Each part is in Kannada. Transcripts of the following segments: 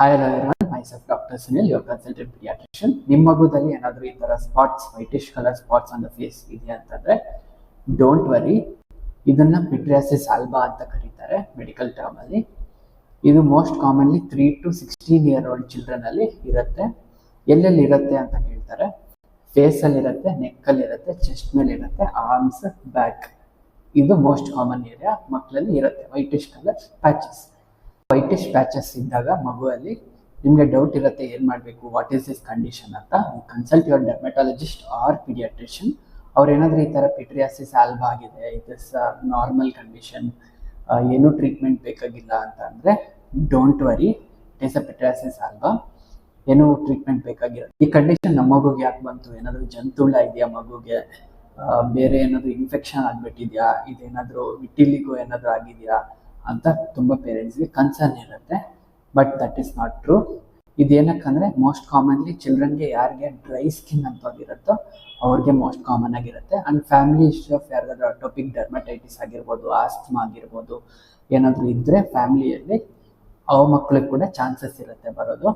Hi hello everyone myself doctor Sunil your consultant pediatrician ನಿಮ್ಮ ಮಗುದಲ್ಲಿ ಏನಾದರೂ ಈ ಥರ spots whitish colour spots on the face ಇದೆ ಅಂತಂದರೆ ಡೋಂಟ್ ವರಿ ಇದನ್ನ ಪಿಟ್ರಿಯಾಸಿಸ್ ಆಲ್ಬಾ ಅಂತ ಕರೀತಾರೆ ಮೆಡಿಕಲ್ ಟರ್ಮಲ್ಲಿ ಇದು most commonly three to sixteen year old ಚಿಲ್ಡ್ರನಲ್ಲಿ ಇರುತ್ತೆ. ಎಲ್ಲೆಲ್ಲಿ ಇರುತ್ತೆ ಅಂತ ಕೇಳ್ತಾರೆ? ಫೇಸಲ್ಲಿರುತ್ತೆ ನೆಕ್ಕಲ್ಲಿರುತ್ತೆ ಚೆಸ್ಟ್ ಮೇಲೆ ಇರುತ್ತೆ ಆರ್ಮ್ಸ್ ಬ್ಯಾಕ್ ಇದು ಮೋಸ್ಟ್ ಕಾಮನ್ ಏರಿಯಾ ಮಕ್ಕಳಲ್ಲಿ ಇರುತ್ತೆ whitish colour patches whitish patches ಇದ್ದಾಗ ಮಗುವಲ್ಲಿ ನಿಮಗೆ ಡೌಟ್ ಇರುತ್ತೆ, ಏನು ಮಾಡಬೇಕು ವಾಟ್ ಈಸ್ ದಿಸ್ ಕಂಡೀಷನ್ ಅಂತ consult your dermatologist or pediatrician ಅವ್ರು ಏನಾದರೂ ಈ ಥರ ಪಿಟ್ರಿಯಾಸಿಸ್ ಆಲ್ಬಾ ಆಗಿದೆ ಇಟ್ ಇಸ್ ನಾರ್ಮಲ್ ಕಂಡೀಷನ್ ಏನೂ ಟ್ರೀಟ್ಮೆಂಟ್ ಬೇಕಾಗಿಲ್ಲ ಅಂತ ಅಂದರೆ don't worry it is a pityriasis alba ಏನೂ ಟ್ರೀಟ್ಮೆಂಟ್ ಬೇಕಾಗಿರೋದು ಈ ಕಂಡೀಷನ್ ನಮ್ಮ ಮಗುಗೆ ಯಾಕೆ ಬಂತು, ಏನಾದರೂ ಜಂತುಳ ಇದೆಯಾ ಮಗುಗೆ? ಬೇರೆ ಏನಾದರೂ ಇನ್ಫೆಕ್ಷನ್ ಆಗಿಬಿಟ್ಟಿದ್ಯಾ? ಇದೇನಾದರೂ ವಿಟಿಲಿಗೂ ಏನಾದರೂ ಆಗಿದೆಯಾ? ಅಂತ ತುಂಬ ಪೇರೆಂಟ್ಸ್ಗೆ ಕನ್ಸರ್ನ್ ಇರುತ್ತೆ but that is not true ಇದೇನಕ್ಕಂದ್ರೆ most commonly ಚಿಲ್ಡ್ರನ್ಗೆ ಯಾರಿಗೆ ಡ್ರೈ ಸ್ಕಿನ್ ಅಂತಂದಿರುತ್ತೋ ಅವ್ರಿಗೆ ಮೋಸ್ಟ್ ಕಾಮನ್ ಆಗಿರುತ್ತೆ. ಅಂಡ್ ಫ್ಯಾಮಿಲಿ ಇಶ್ಯೂ ಆಫ್ ಯಾರಿಗಾದ್ರೂ ಅಟೋಪಿಕ್ ಡರ್ಮಟೈಟಿಸ್ ಆಗಿರ್ಬೋದು ಆಸ್ತಮಾ ಆಗಿರ್ಬೋದು, ಏನಾದರೂ ಇದ್ದರೆ ಫ್ಯಾಮಿಲಿಯಲ್ಲಿ ಅವ ಮಕ್ಕಳಿಗೆ ಕೂಡ ಚಾನ್ಸಸ್ ಇರುತ್ತೆ ಬರೋದು.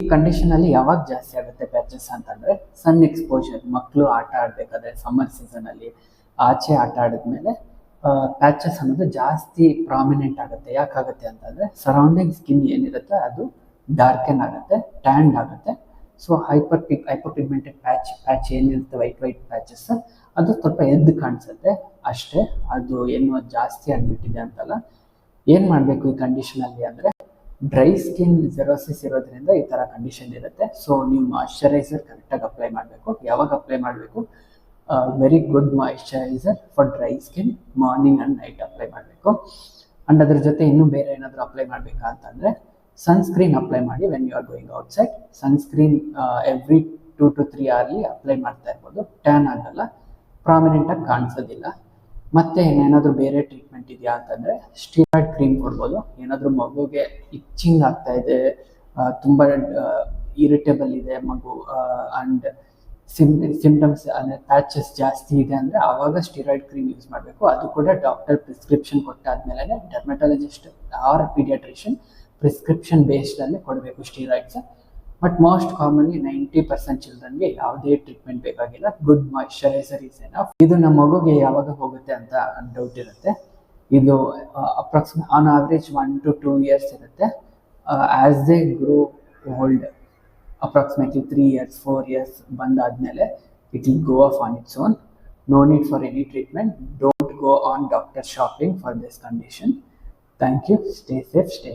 ಈ ಕಂಡೀಷನ್ ಅಲ್ಲಿ ಯಾವಾಗ ಜಾಸ್ತಿ ಆಗುತ್ತೆ ಪ್ಯಾಚಸ್ ಅಂತಂದರೆ ಸನ್ ಎಕ್ಸ್ಪೋಜರ್ ಮಕ್ಕಳು ಆಟ ಆಡಬೇಕಾದ್ರೆ ಸಮ್ಮರ್ ಸೀಸನ್ ಅಲ್ಲಿ, ಆಚೆ ಆಟ ಆಡಿದ್ಮೇಲೆ ಪ್ಯಾಚಸ್ ಅನ್ನೋದು ಜಾಸ್ತಿ ಪ್ರಾಮಿನೆಂಟ್ ಆಗುತ್ತೆ. ಯಾಕಾಗುತ್ತೆ ಅಂತಂದ್ರೆ ಸರೌಂಡಿಂಗ್ ಸ್ಕಿನ್ ಏನಿರುತ್ತೆ ಅದು ಡಾರ್ಕೆನ್ ಆಗುತ್ತೆ ಟ್ಯಾಂಡ್ ಆಗುತ್ತೆ. So hyper pick hyper pigmented patch patch ಏನಿರುತ್ತೆ ವೈಟ್ ವೈಟ್ ಪ್ಯಾಚಸ್ ಅದು ಸ್ವಲ್ಪ ಎದ್ದು ಕಾಣಿಸುತ್ತೆ. ಅಷ್ಟೇ, ಅದು ಏನು ಜಾಸ್ತಿ ಆಗಿಬಿಟ್ಟಿದೆ ಅಂತಲ್ಲ. ಏನು ಮಾಡಬೇಕು ಈ ಕಂಡೀಷನಲ್ಲಿ ಅಂದರೆ ಡ್ರೈ ಸ್ಕಿನ್ ಜೆರೋಸಿಸ್ ಇರೋದ್ರಿಂದ ಈ ಥರ ಕಂಡೀಷನ್ ಇರುತ್ತೆ. ಸೊ ನೀವು ಮಾಯಶ್ಚರೈಸರ್ ಕರೆಕ್ಟಾಗಿ ಅಪ್ಲೈ ಮಾಡಬೇಕು. ಯಾವಾಗ ಅಪ್ಲೈ ಮಾಡಬೇಕು? Very good moisturiser for dry skin morning and night apply ಮಾಡಬೇಕು. ಆ್ಯಂಡ್ ಅದ್ರ ಜೊತೆ ಇನ್ನೂ ಬೇರೆ ಏನಾದರೂ ಅಪ್ಲೈ ಮಾಡಬೇಕಾ ಅಂತಂದರೆ ಸನ್ಸ್ಕ್ರೀನ್ ಅಪ್ಲೈ ಮಾಡಿ when you are going outside sunscreen every two to three hourly apply ಮಾಡ್ತಾ ಇರ್ಬೋದು. ಟ್ಯಾನ್ ಆಗಲ್ಲ ಪ್ರಾಮಿನೆಂಟಾಗಿ ಕಾಣಿಸೋದಿಲ್ಲ. ಮತ್ತೆ ಏನಾದರೂ ಬೇರೆ ಟ್ರೀಟ್ಮೆಂಟ್ ಇದೆಯಾ ಅಂತಂದರೆ ಸ್ಟೀರಾಯ್ಡ್ ಕ್ರೀಮ್ ಕೊಡ್ಬೋದು. ಏನಾದರೂ ಮಗುಗೆ ಇಚ್ಚಿಂಗ್ ಆಗ್ತಾ ಇದೆ ತುಂಬ ಇರಿಟೇಬಲ್ ಇದೆ ಮಗು ಆ್ಯಂಡ್ ಸಿಮ್ ಸಿಮ್ಟಮ್ಸ್ ಅಂದರೆ ಪ್ಯಾಚಸ್ ಜಾಸ್ತಿ ಇದೆ ಅಂದರೆ ಆವಾಗ ಸ್ಟಿರಾಯ್ಡ್ ಕ್ರೀಮ್ ಯೂಸ್ ಮಾಡಬೇಕು. ಅದು ಕೂಡ ಡಾಕ್ಟರ್ ಪ್ರಿಸ್ಕ್ರಿಪ್ಷನ್ ಕೊಟ್ಟಾದ್ಮೇಲೆ ಡರ್ಮೆಟಾಲಜಿಸ್ಟ್ ಆರ್ ಪೀಡಿಯಾಟ್ರಿಷಿಯನ್ ಪ್ರಿಸ್ಕ್ರಿಪ್ಷನ್ ಬೇಸ್ಡಲ್ಲೇ ಕೊಡಬೇಕು steroids but most commonly ninety percent ಚಿಲ್ಡ್ರನ್ಗೆ ಯಾವುದೇ ಟ್ರೀಟ್ಮೆಂಟ್ ಬೇಕಾಗಿಲ್ಲ. ಗುಡ್ ಮಾಯಿಶ್ಚರೈಸರ್ ಇಸ್ ಎನಫ್ ಇದು ನಮ್ಮ ಮಗುಗೆ ಯಾವಾಗ ಹೋಗುತ್ತೆ ಅಂತ ಡೌಟ್ ಇರುತ್ತೆ. ಇದು approximate on average one to two years ಇರುತ್ತೆ. As they grow old approximately three years four years ಬಂದಾದಮೇಲೆ it will go off on its own no need for any treatment don't go on doctor shopping for this condition thank you stay safe stay